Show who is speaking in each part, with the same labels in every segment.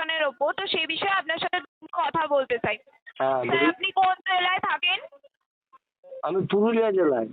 Speaker 1: নির্বাচনের ওপর তো সেই বিষয়ে আপনার সাথে কথা বলতে চাই।
Speaker 2: হ্যাঁ
Speaker 1: স্যার আপনি কোন জেলায় থাকেন?
Speaker 2: আমি পুরুলিয়া জেলায়।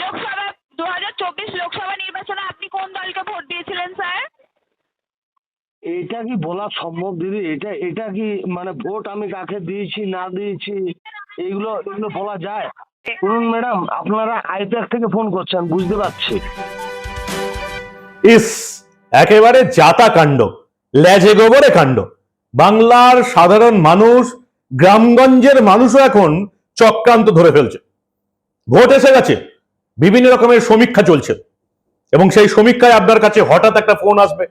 Speaker 1: লোকসভা দু হাজার চব্বিশ লোকসভা নির্বাচনে আপনি কোন দলকে ভোট দিয়েছিলেন স্যার?
Speaker 2: এটা কি বলা সম্ভব দিদি? এটা এটা কি মানে ভোট আমি কাকে দিয়েছি না দিয়েছি? এইগুলো এগুলো বলা যায়? শুনুন ম্যাডাম আপনারা আইপ্যাক থেকে ফোন করছেন বুঝতে পারছি।
Speaker 3: ইস একেবারে জাতা কাণ্ড লেজে গোবরে কাণ্ড। বাংলার সাধারণ মানুষ, গ্রামগঞ্জের মানুষও এখন চক্রান্ত ধরে ফেলছে। ভোট এসে গেছে, বিভিন্ন রকমের সমীক্ষা চলছে এবং সেই সমীক্ষায় আপনার কাছে হঠাৎ একটা ফোন আসবে,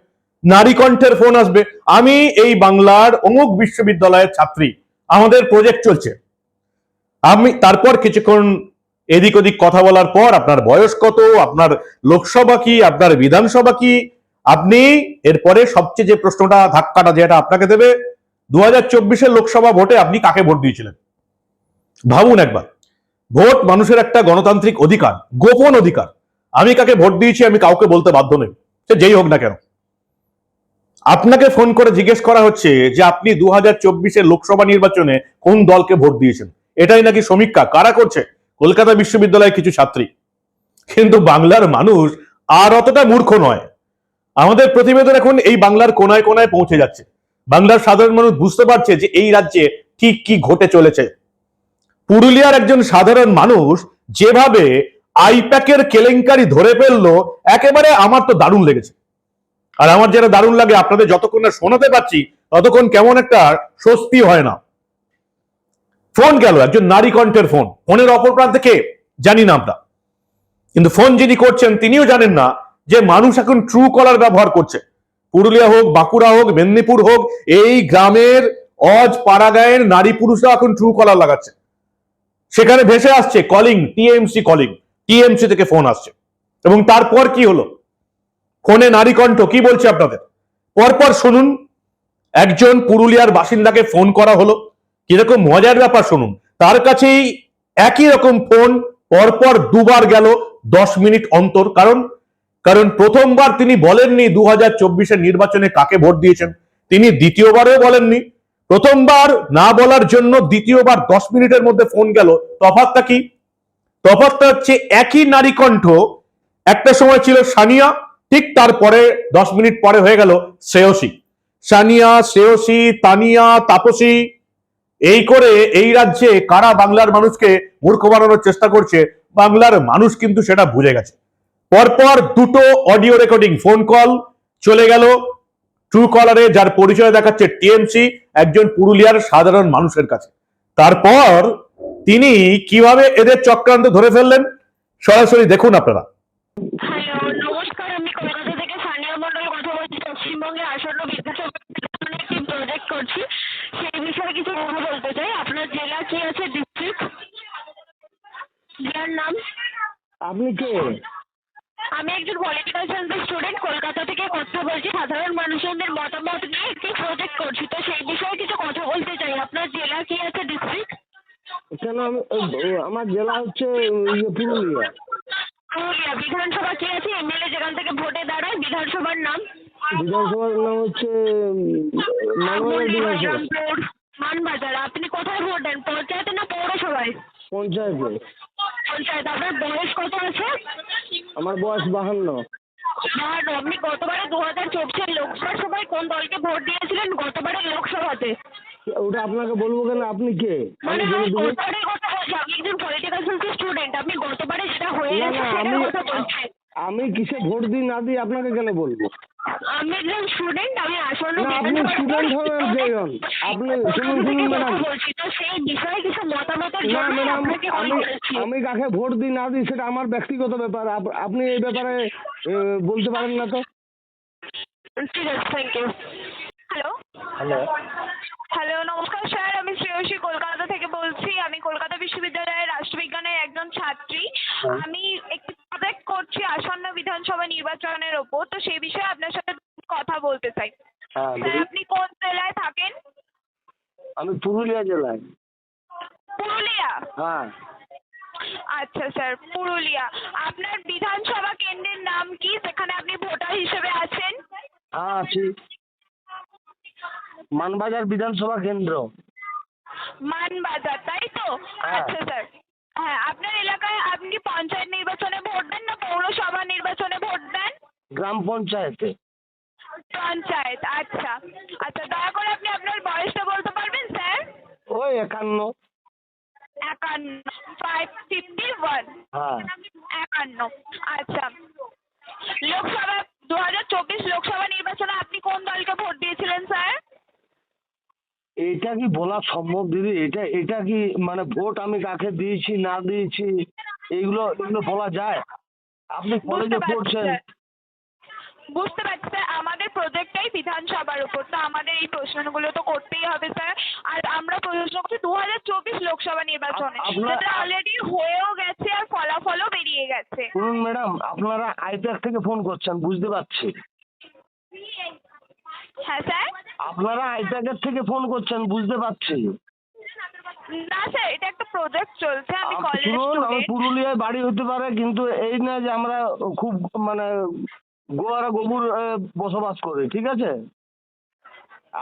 Speaker 3: নারী কণ্ঠের ফোন আসবে। আমি এই বাংলার অমুক বিশ্ববিদ্যালয়ের ছাত্রী, আমাদের প্রজেক্ট চলছে। আমি তারপর কিছুক্ষণ এদিক ওদিক কথা বলার পর আপনার বয়স কত, আপনার লোকসভা কি, আপনার বিধানসভা কি আপনি এরপরে সবচেয়ে যে প্রশ্নটা, ধাক্কাটা যেটা আপনাকে দেবে দু হাজার চব্বিশের লোকসভা ভোটে আপনি কাকে ভোট দিয়েছিলেন? ভাবুন একবার। ভোট মানুষের একটা গণতান্ত্রিক অধিকার, গোপন অধিকার। আমি কাকে ভোট দিয়েছি, আমি কাউকে বলতে বাধ্য নই। সে যেই হোক না কেন। আপনাকে ফোন করে জিজ্ঞেস করা হচ্ছে যে আপনি দু হাজার চব্বিশের লোকসভা নির্বাচনে কোন দলকে ভোট দিয়েছেন? এটাই নাকি সমীক্ষা? কারা করছে? কলকাতা বিশ্ববিদ্যালয়ের কিছু ছাত্রী। কিন্তু বাংলার মানুষ আর অতটা মূর্খ নয়। আমাদের প্রতিবেদন এখন এই বাংলার কোনায় কোনায় পৌঁছে যাচ্ছে। বাংলার সাধারণ মানুষ বুঝতে পারছে যে এই রাজ্যে ঠিক কি ঘটে চলেছে। পুরুলিয়ার একজন সাধারণ মানুষ যেভাবে আইপ্যাকের কেলেঙ্কারি ধরে ফেলল, একেবারে আমার তো দারুণ লেগেছে। আর আমার যেটা দারুণ লাগে, আপনাদের যতক্ষণ না শোনাতে পারছি, ততক্ষণ কেমন একটা স্বস্তি হয় না। ফোন গেল, একজন নারী কণ্ঠের ফোন। ফোনের অপর প্রান্তে কে? জানি না আমরা। কিন্তু ফোন যিনি করছেন, তিনিও জানেন না যে মানুষ এখন ট্রু কলার ব্যবহার করছে। পুরুলিয়া হোক, বাঁকুড়া হোক, মেদিনীপুর হোক, এই গ্রামের অজ পাড়াগাঁয়ের নারী পুরুষরা এখন ট্রু কলার লাগাচ্ছে। সেখানে ভেসে আসছে কলিং টিএমসি কলিং টিএমসি থেকে ফোন আসছে। এবং তারপর কি হলো? ফোনে নারী কণ্ঠ, কি বলছে আপনাদের? পরপর শুনুন, একজন পুরুলিয়ার বাসিন্দাকে ফোন করা হলো। কীরকম মজার ব্যাপার শুনুন, তার কাছেই একই রকম ফোন পরপর দুবার গেল দশ মিনিট অন্তর। কারণ কারণ প্রথমবার তিনি বলেননি দু হাজার নির্বাচনে কাকে ভোট দিয়েছেন। তিনি দ্বিতীয়বারও বলেননি। প্রথমবার না বলার জন্য দ্বিতীয়বার দশ মিনিটের মধ্যে ফোন গেল। তফাৎটা কি? তফাৎটা হচ্ছে একই নারী কণ্ঠ একটা সময় ছিল সানিয়া, ঠিক তারপরে দশ মিনিট পরে হয়ে গেল শ্রেয়সী। সানিয়া, শ্রেয়সী, তানিয়া, তাপসী, এই করে এই রাজ্যে কারা বাংলার মানুষকে মূর্খ বানানোর চেষ্টা করছে, বাংলার মানুষ কিন্তু সেটা বুঝে গেছে। পরপর দুটো অডিও রেকর্ডিং ফোন কল চলে গেল। ট্রু কলারে যার পরিচয় দেখাচ্ছে টিএমসি একজন পুরুলিয়ার সাধারণ মানুষের কাছে। তারপর তিনি কীভাবে এদের চক্রান্ত ধরে ফেললেন সরাসরি দেখুন আপনারা।
Speaker 1: নমস্কার আমি কলকাতা থেকে সানিয়া মন্ডল কথা বলছি। পশ্চিমবঙ্গে আসন্ন একটি প্রজেক্ট করছি। সেই বিষয়ে কিছু কথা বলতে চাই। আপনার জেলা কি আছে? ডিস্ট্রিক্ট জেলার নাম?
Speaker 2: আপনি কে?
Speaker 1: একজন পলিটিক্যাল সায়েন্সের স্টুডেন্ট কলকাতা থেকে কথা বলছি। সাধারণ মানুষদের মতামত নিয়ে একটি প্রজেক্ট করছি। তো সেই বিষয়ে কিছু কথা বলতে চাই। আপনার জেলা কি আছে ডিস্ট্রিক্ট
Speaker 2: কেন আমি আমার জেলা হচ্ছে ইয়ে পুরুলিয়া।
Speaker 1: পুরুলিয়া। বিধানসভা কি আছে? এমএলএ যেখান থেকে ভোটে দাঁড়ায় বিধানসভার নাম?
Speaker 2: বিধানসভার নাম হচ্ছে মানবাজার।
Speaker 1: আপনি কোথায় ভোট দেন পঞ্চায়েতে না পৌরসভায়?
Speaker 2: পঞ্চায়েতে
Speaker 1: পঞ্চায়েত আপনার বয়স কত আছে?
Speaker 2: আমার বয়স বাহান্ন।
Speaker 1: আর আপনি গতবারে দু হাজার চব্বিশের লোকসভা সভায় কোন দলকে ভোট দিয়েছিলেন? গতবারের লোকসভাতে।
Speaker 2: ওটা আপনাকে বলব কেন? আপনি কে?
Speaker 1: মানে
Speaker 2: আমি
Speaker 1: গতবারের কথা বলছি আপনি একজন পলিটিক্যাল সায়েন্সের স্টুডেন্ট আপনি গতবারে যেটা হয়ে গেছে সেটার
Speaker 2: আমি
Speaker 1: কথা বলছেন
Speaker 2: আমি কিসে ভোট দিই না দিই আপনাকে কেন বলব?
Speaker 1: আমি একজন স্টুডেন্ট আমি
Speaker 2: না আপনি স্টুডেন্ট হবেন কেজন আপনি শুনুন শুনুন ম্যাডাম
Speaker 1: বলছি তো সেই বিষয়ে কিছু মতামতের
Speaker 2: না ম্যাডাম আমি আমি কাকে ভোট দিই না দিই সেটা আমার ব্যক্তিগত ব্যাপার। আপ- আপনি এই ব্যাপারে বলতে পারেন না তো?
Speaker 1: ঠিক আছে thank you hello
Speaker 2: hello
Speaker 1: hello নমস্কার স্যার আমি শ্রেয়সী কলকাতা থেকে বলছি আমি কলকাতা বিশ্ববিদ্যালয়ের রাষ্ট্রবিজ্ঞানের একজন ছাত্রী
Speaker 2: হ্যাঁ।
Speaker 1: আমি একটি প্রজেক্ট করছি আসন্ন বিধানসভা নির্বাচনের ওপর তো সেই বিষয়ে আপনার সাথে কথা বলতে চাই
Speaker 2: হ্যাঁ
Speaker 1: স্যার
Speaker 2: বলুন।
Speaker 1: আপনি কোন জেলায় থাকেন
Speaker 2: আমি পুরুলিয়া জেলায়।
Speaker 1: পুরুলিয়া?
Speaker 2: হ্যাঁ।
Speaker 1: আচ্ছা স্যার পুরুলিয়া। আপনার বিধানসভা কেন্দ্রের নাম কি? সেখানে আপনি ভোটার হিসেবে আছেন?
Speaker 2: হ্যাঁ আছি। মানবাজার বিধানসভা কেন্দ্র।
Speaker 1: মানবাজার তাই তো?
Speaker 2: হ্যাঁ।
Speaker 1: আচ্ছা স্যার। হ্যাঁ আপনার এলাকায় আপনি পঞ্চায়েত নির্বাচনে ভোট দেন না পৌরসভা নির্বাচনে ভোট দেন?
Speaker 2: গ্রাম পঞ্চায়েতে।
Speaker 1: পঞ্চায়েত আচ্ছা। আচ্ছা দয়া করে আপনি আপনার বয়সটা বলতে
Speaker 2: ওই একান্ন।
Speaker 1: একান্ন ফাইভ ফিফটি ওয়ান
Speaker 2: হ্যাঁ।
Speaker 1: একান্ন আচ্ছা। লোকসভা দু হাজার চব্বিশ লোকসভা নির্বাচনে আপনি কোন দলকে ভোট দিয়েছিলেন স্যার?
Speaker 2: এটা কি বলা সম্ভব দিদি? এটা এটা কি মানে ভোট আমি কাকে দিয়েছি না দিয়েছি? এইগুলো এগুলো বলা যায়? আপনি কলেজে পড়ছেন।
Speaker 1: বুঝতে পারছি আমাদের প্রজেক্টটাই বিধানসভার উপর। তো আমাদের এই প্রশ্নগুলো তো করতেই হবে স্যার আর আমরা প্রশ্ন করছি দু হাজার চব্বিশ লোকসভা নির্বাচনে যেটা অলরেডি হয়েও গেছে আর ফলাফলও বেরিয়ে গেছে।
Speaker 2: শুনুন ম্যাডাম আপনারা আইপ্যাক থেকে ফোন করছেন বুঝতে পারছি।
Speaker 1: হ্যাঁ স্যার
Speaker 2: আপনারা আইপ্যাকের থেকে ফোন করছেন বুঝতে পারছি।
Speaker 1: না স্যার এটা একটা প্রজেক্ট চলছে আমি
Speaker 2: শুনুন আমি পুরুলিয়ায় বাড়ি হতে পারে কিন্তু এই না যে আমরা খুব মানে গোয়ারা গবুর আহ, বসবাস করি ঠিক আছে?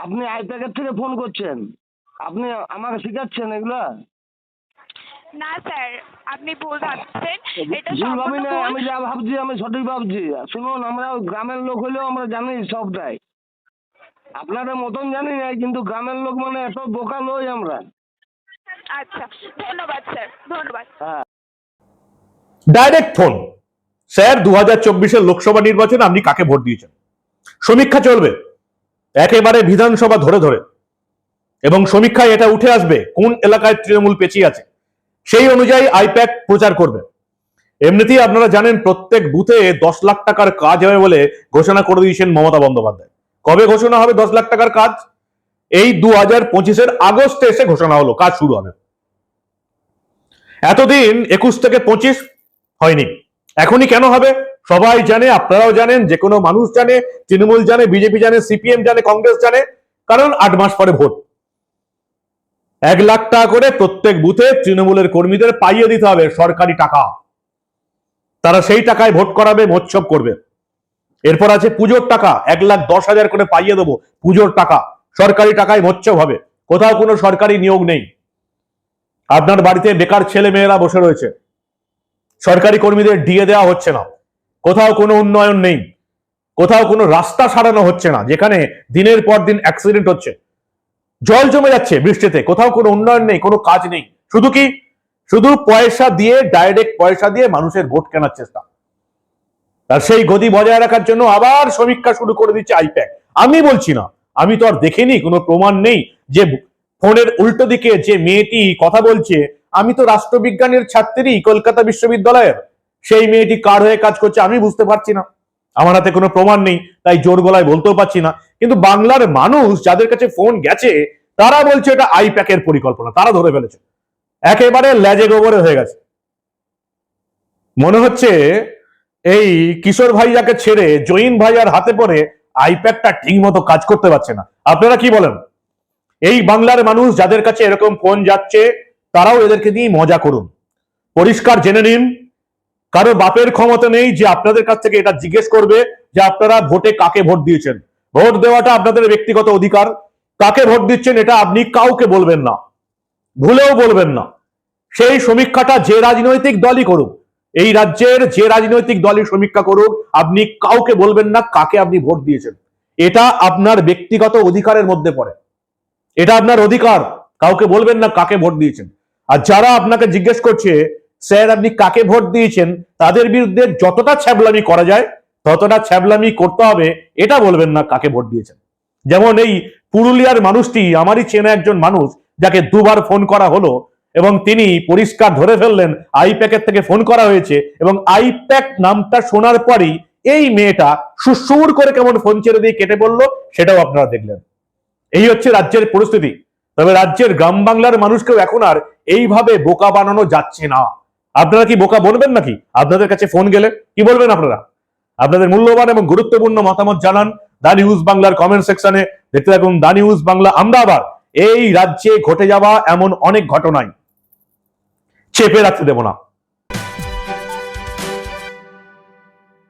Speaker 2: আপনি আইপ্যাকের থেকে ফোন করছেন। আপনি আমাকে শেখাচ্ছেন এগুলা?
Speaker 1: না স্যার আপনি ভুল ভাবছেন। এটা
Speaker 2: ভুল ভাবি না আমি যা ভাবছি আমি সঠিক ভাবছি। শুনুন আমরা গ্রামের লোক হলেও আমরা জানি সবটাই। আপনাদের মতন জানি না কিন্তু গ্রামের লোক মানে এত বোকা নই আমরা।
Speaker 1: আচ্ছা ধন্যবাদ স্যার ধন্যবাদ।
Speaker 2: হ্যাঁ।
Speaker 3: ডাইরেক্ট ফোন স্যার দু হাজার চব্বিশের লোকসভা নির্বাচনে আপনি কাকে ভোট দিয়েছেন? সমীক্ষা চলবে। একেবারে বিধানসভা ধরে ধরে। এবং সমীক্ষায় এটা উঠে আসবে কোন এলাকায় তৃণমূল পেঁচিয়ে আছে। সেই অনুযায়ী আইপ্যাক প্রচার করবে। এমনিতেই আপনারা জানেন, প্রত্যেক বুথে দশ লাখ টাকার কাজ হবে বলে ঘোষণা করে দিয়েছেন মমতা বন্দ্যোপাধ্যায়। কবে ঘোষণা হবে দশ লাখ টাকার কাজ? এই দু হাজার পঁচিশের আগস্টে এসে ঘোষণা হলো, কাজ শুরু হবে। এতদিন একুশ থেকে পঁচিশ হয়নি। এখনই কেন হবে? সবাই জানে, আপনারাও জানেন যে কোনো মানুষ জানে, তৃণমূল জানে, বিজেপি জানে, সিপিএম জানে, কংগ্রেস জানে, কারণ আট মাস পরে ভোট। এক লাখ টাকা করে প্রত্যেক বুথে তৃণমূলের কর্মীদের পাইয়ে দিতে হবে সরকারি টাকা। তারা সেই টাকায় ভোট করাবে, মোৎসব করবে। এরপর আছে পুজোর টাকা, এক লাখ দশ হাজার করে পাইয়ে দেবো পুজোর টাকা। সরকারি টাকায় মোৎসব হবে। কোথাও কোনো সরকারি নিয়োগ নেই। আপনার বাড়িতে বেকার ছেলে মেয়েরা বসে রয়েছে। সরকারি কর্মীদের দিয়ে দেওয়া হচ্ছে না। কোথাও কোনো উন্নয়ন নেই। কোথাও কোনো রাস্তা সারানো হচ্ছে না, যেখানে দিনের পর দিন অ্যাক্সিডেন্ট হচ্ছে। জল জমে যাচ্ছে বৃষ্টিতে, কোথাও কোনো উন্নয়ন নেই, কোনো কাজ নেই। শুধু কি? শুধু পয়সা দিয়ে ডাইরেক্ট পয়সা দিয়ে মানুষের ভোট কেনার চেষ্টা। আর সেই গদি বজায় রাখার জন্য আবার সমীক্ষা শুরু করে দিচ্ছে আইপ্যাক। আমি বলছি না, আমি তো আর দেখিনি, কোনো প্রমাণ নেই যে ফোনের উল্টো দিকে যে মেয়েটি কথা বলছে আমি তো রাষ্ট্রবিজ্ঞানের ছাত্রী কলকাতা বিশ্ববিদ্যালয়ের। সেই মেয়েটি কার হয়ে কাজ করছে আমি বুঝতে পারছি না। আমার হাতে কোনো প্রমাণ নেই, তাই জোর গলায় বলতেও পারছি না। কিন্তু বাংলার মানুষ যাদের কাছে ফোন গেছে, তারা বলছে এটা আইপ্যাকের পরিকল্পনা, তারা ধরে ফেলেছে। একেবারে লেজে গোবরে হয়ে গেছে। মনে হচ্ছে এই কিশোর ভাইয়াকে ছেড়ে জয়ীন ভাইয়ার হাতে পড়ে আইপ্যাকটা ঠিক মতো কাজ করতে পারছে না। আপনারা কি বলেন? এই বাংলার মানুষ যাদের কাছে এরকম ফোন যাচ্ছে তারাও এদেরকে দিয়ে মজা করুন। পরিষ্কার জেনে নিন কারও বাপের ক্ষমতা নেই যে আপনাদের কাছ থেকে এটা জিজ্ঞেস করবে যে আপনারা ভোটে কাকে ভোট দিয়েছেন। ভোট দেওয়াটা আপনাদের ব্যক্তিগত অধিকার। কাকে ভোট দিচ্ছেন এটা আপনি কাউকে বলবেন না, ভুলেও বলবেন না। সেই সমীক্ষাটা যে রাজনৈতিক দলই করুক, এই রাজ্যের যে রাজনৈতিক দলই সমীক্ষা করুক, আপনি কাউকে বলবেন না কাকে আপনি ভোট দিয়েছেন। এটা আপনার ব্যক্তিগত অধিকারের মধ্যে পড়ে। এটা আপনার অধিকার, কাউকে বলবেন না কাকে ভোট দিয়েছেন। আর যারা আপনাকে জিজ্ঞেস করছে, স্যার, আপনি কাকে ভোট দিয়েছেন? তাদের বিরুদ্ধে যতটা ছ্যাবলামি করা যায়, ততটা ছ্যাবলামি করতে হবে, এটা বলবেন না কাকে ভোট দিয়েছেন। যেমন এই পুরুলিয়ার মানুষটি, আমারই চেনা একজন মানুষ, যাকে দুবার ফোন করা হলো এবং তিনি পরিষ্কার ধরে ফেললেন, আইপ্যাকের থেকে ফোন করা হয়েছে এবং আইপ্যাক নামটা শোনার পরই এই মেয়েটা সুসুর করে কেমন ফোন ছেড়ে দিয়ে কেটে পড়ল সেটাও আপনারা দেখলেন। এই হচ্ছে রাজ্যের পরিস্থিতি। তবে রাজ্যের গ্রাম বাংলার মানুষকেও এখন আর এইভাবে বোকা বানানো যাচ্ছে না। আপনারা কি বোকা বলবেন নাকি? আপনাদের কাছে ফোন গেলে কি বলবেন আপনারা? আপনাদের মূল্যবান এবং গুরুত্বপূর্ণ মতামত জানান দা নিউজ বাংলার কমেন্ট সেকশনে। দেখতে থাকুন দা নিউজ বাংলা। আমরা আবার এই রাজ্যে ঘটে যাওয়া এমন অনেক ঘটনায় চেপে রাখতে দেব না।